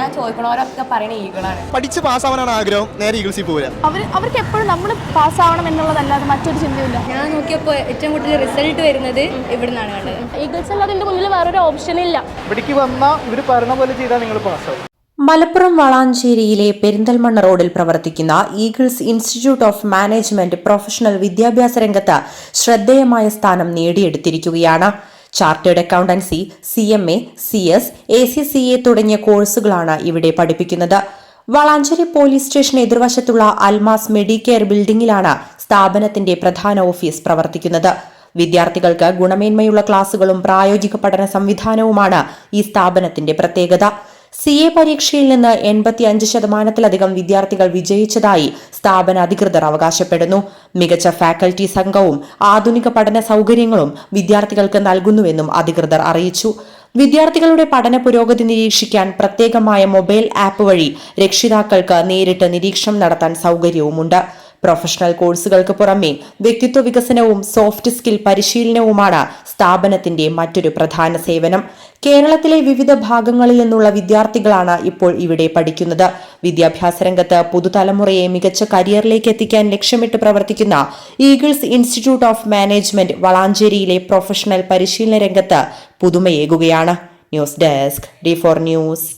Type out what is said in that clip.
ഞാൻ ചോദിക്കണവരൊക്കെ പറയണ ഈഗിളാണ്. പഠിച്ച് പാസ്സാവാനാണ് ആഗ്രഹം. നേരെ ഈഗിൾസിൽ പോരാ അവർ അവർക്ക് എപ്പോഴും നമ്മൾ പാസ്സാവണം എന്നുള്ളതല്ലാതെ മറ്റൊരു ചിന്തയില്ല ഞാൻ നോക്കിയപ്പോൾ ഏറ്റവും കൂടുതൽ റിസൾട്ട് വരുന്നത് ഇവിടുന്നാണ് കണ്ടത്. ഈഗിൾസ് അല്ലാതെ മുന്നിൽ വേറൊരു ഓപ്ഷൻ ഇല്ല. ഇവിടേക്ക് വന്നാൽ ഇവർ പറഞ്ഞ പോലെ ചെയ്താൽ നിങ്ങൾ പാസ്സാവും. മലപ്പുറം വളാഞ്ചേരിയിലെ പെരിന്തൽമണ്ണ റോഡിൽ പ്രവർത്തിക്കുന്ന Eagles institute of management professional വിദ്യാഭ്യാസ രംഗത്ത് ശ്രദ്ധേയമായ സ്ഥാനം നേടിയെടുത്തിരിക്കുകയാണ്. Chartered accountancy C M A C S A C C A തുടങ്ങിയ കോഴ്സുകളാണ് ഇവിടെ പഠിപ്പിക്കുന്നത്. വളാഞ്ചേരി പോലീസ് സ്റ്റേഷൻ എതിർവശത്തുള്ള അൽമാസ് മെഡിക്കെയർ ബിൽഡിംഗിലാണ് സ്ഥാപനത്തിന്റെ പ്രധാന ഓഫീസ് പ്രവർത്തിക്കുന്നത്. വിദ്യാർത്ഥികൾക്ക് ഗുണമേന്മയുള്ള ക്ലാസുകളും പ്രായോഗിക പഠന സംവിധാനവുമാണ് ഈ സ്ഥാപനത്തിന്റെ പ്രത്യേകത. സി എ പരീക്ഷയിൽ നിന്ന് എൺപത്തിയഞ്ച് ശതമാനത്തിലധികം വിദ്യാർത്ഥികൾ വിജയിച്ചതായി സ്ഥാപന അധികൃതർ അവകാശപ്പെടുന്നു. മികച്ച ഫാക്കൽറ്റി സംഘവും ആധുനിക പഠന സൗകര്യങ്ങളും വിദ്യാർത്ഥികൾക്ക് നൽകുന്നുവെന്നും അധികൃതർ അറിയിച്ചു. വിദ്യാർത്ഥികളുടെ പഠന പുരോഗതി നിരീക്ഷിക്കാൻ പ്രത്യേകമായ മൊബൈൽ ആപ്പ് വഴി രക്ഷിതാക്കൾക്ക് നേരിട്ട് നിരീക്ഷണം നടത്താൻ സൗകര്യവുമുണ്ട്. പ്രൊഫഷണൽ കോഴ്സുകൾക്ക് പുറമെ വ്യക്തിത്വ വികസനവും സോഫ്റ്റ് സ്കിൽ പരിശീലനവുമാണ് സ്ഥാപനത്തിന്റെ മറ്റൊരു പ്രധാന സേവനം. കേരളത്തിലെ വിവിധ ഭാഗങ്ങളിൽ നിന്നുള്ള വിദ്യാർത്ഥികളാണ് ഇപ്പോൾ ഇവിടെ പഠിക്കുന്നത്. വിദ്യാഭ്യാസ രംഗത്ത് പുതുതലമുറയെ മികച്ച കരിയറിലേക്ക് എത്തിക്കാൻ ലക്ഷ്യമിട്ട് പ്രവർത്തിക്കുന്ന ഈഗിൾസ് ഇൻസ്റ്റിറ്റ്യൂട്ട് ഓഫ് മാനേജ്മെന്റ് വളാഞ്ചേരിയിലെ പ്രൊഫഷണൽ പരിശീലന രംഗത്ത് പുതുമയേകുകയാണ്. News desk D four news.